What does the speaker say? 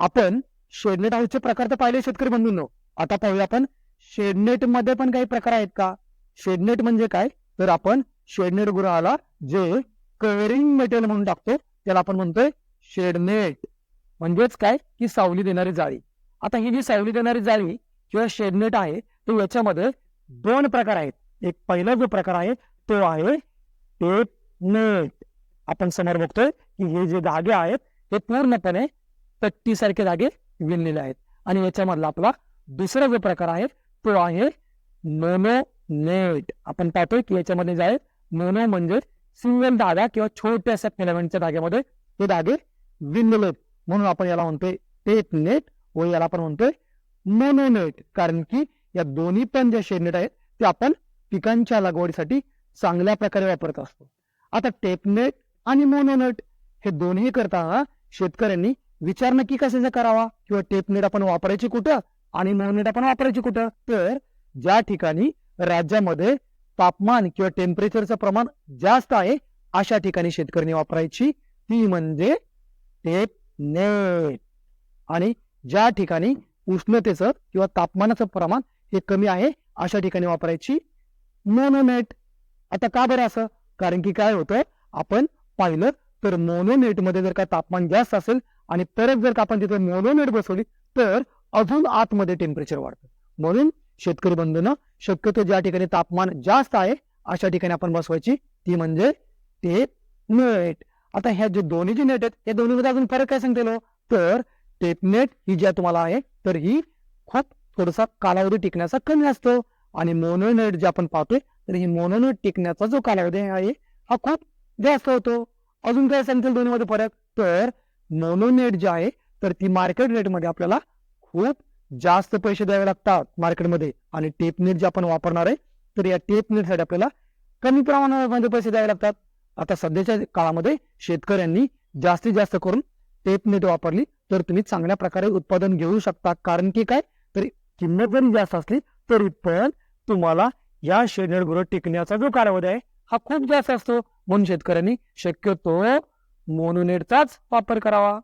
आपण शेडनेट हाऊसचे प्रकार तर पाहिले शेतकरी बंधूंनो. आता पाहूया आपण शेडनेटमध्ये पण काही प्रकार आहेत का? शेडनेट म्हणजे काय? तर आपण शेडनेट गृहाला जे कवरिंग मटेरियल म्हणून टाकतो त्याला आपण म्हणतोय शेडनेट. म्हणजेच काय? की सावली देणारी जाळी. आता ही जी सावली देणारी जाळी किंवा शेडनेट आहे तो याच्यामध्ये दोन प्रकार आहेत. एक पहिला जो प्रकार आहे तो आहे टेप नेट आपण समोर बघतोय की हे जे धागे आहेत ते पूर्णपणे तट्टीसारखे धागे विणलेले आहेत. आणि याच्यामधला आपला दुसरा जो प्रकार आहे तो आहे मोनो नेट. आपण पाहतोय की याच्यामध्ये जे आहे मोनो म्हणजे सिंगल धागा किंवा छोट्याशा फिलामेंटच्या धाग्यामध्ये ते धागे विणलेले म्हणून आपण याला म्हणतोय टेप नेट व याला आपण म्हणतोय मोनो नेट. कारण की या दोन्ही पण ज्या शेडनेट आहेत ते आपण पिकांच्या लागवडीसाठी चांगल्या प्रकारे वापरत असतो. आता टेपनेट आणि मोनोनेट हे दोन्ही करताना शेतकऱ्यांनी विचार नक्की कशाचा करावा? किंवा टेप नीट आपण वापरायची कुठं? आणि नीट आपण वापरायची कुठं? तर ज्या ठिकाणी राज्यामध्ये तापमान किंवा टेम्परेचरचं प्रमाण जास्त आहे अशा ठिकाणी शेतकऱ्यांनी वापरायची. ती म्हणजे टेप नेट आणि ज्या ठिकाणी उष्णतेचं किंवा तापमानाचं प्रमाण हे कमी आहे अशा ठिकाणी वापरायची मोनोनेट आता का बरं असं? कारण की काय होतं आपण पाहिलं तर मोनोनेटमध्ये जर का तापमान जास्त असेल आणि तरच जर का आपण तिथे मोनोमेट बसवली तर अजून आतमध्ये टेम्परेचर वाढतं. म्हणून शेतकरी बंधूंना शक्यतो ज्या ठिकाणी तापमान जास्त आहे अशा ठिकाणी आपण बसवायची. ती म्हणजे ते नेट आता ह्या जे दोन्ही जे नेट आहेत या दोन्हीमध्ये अजून फरक काय सांगता हो? तर टेप नेट ही ज्या तुम्हाला आहे तर ही खूप थोडासा कालावधी टिकण्याचा कमी असतो. आणि मोनोनेट जे आपण पाहतोय तर ही मोनोनेट टिकण्याचा जो कालावधी आहे हा खूप जास्त होतो. अजून काय सांगतील दोन्हीमध्ये फरक? तर मोनोनेट जे आहे तर ती मार्केट रेटमध्ये आपल्याला खूप जास्त पैसे द्यावे लागतात मार्केटमध्ये आणि टेप नेट जे आपण वापरणार आहे तर या टेप नेटसाठी आपल्याला कमी प्रमाणामध्ये पैसे द्यावे लागतात. आता सध्याच्या काळामध्ये शेतकऱ्यांनी जास्तीत जास्त करून टेप नेट वापरली तर तुम्ही चांगल्या प्रकारे उत्पादन घेऊ शकता. कारण की काय? तरी किंमत जरी जास्त असली तरी पण तुम्हाला या शेडनेट गृह टिकण्याचा जो कालावधी आहे हा खूप जास्त असतो. म्हणून शेतकऱ्यांनी शक्यतो मोनोनेटचाच वापर करावा.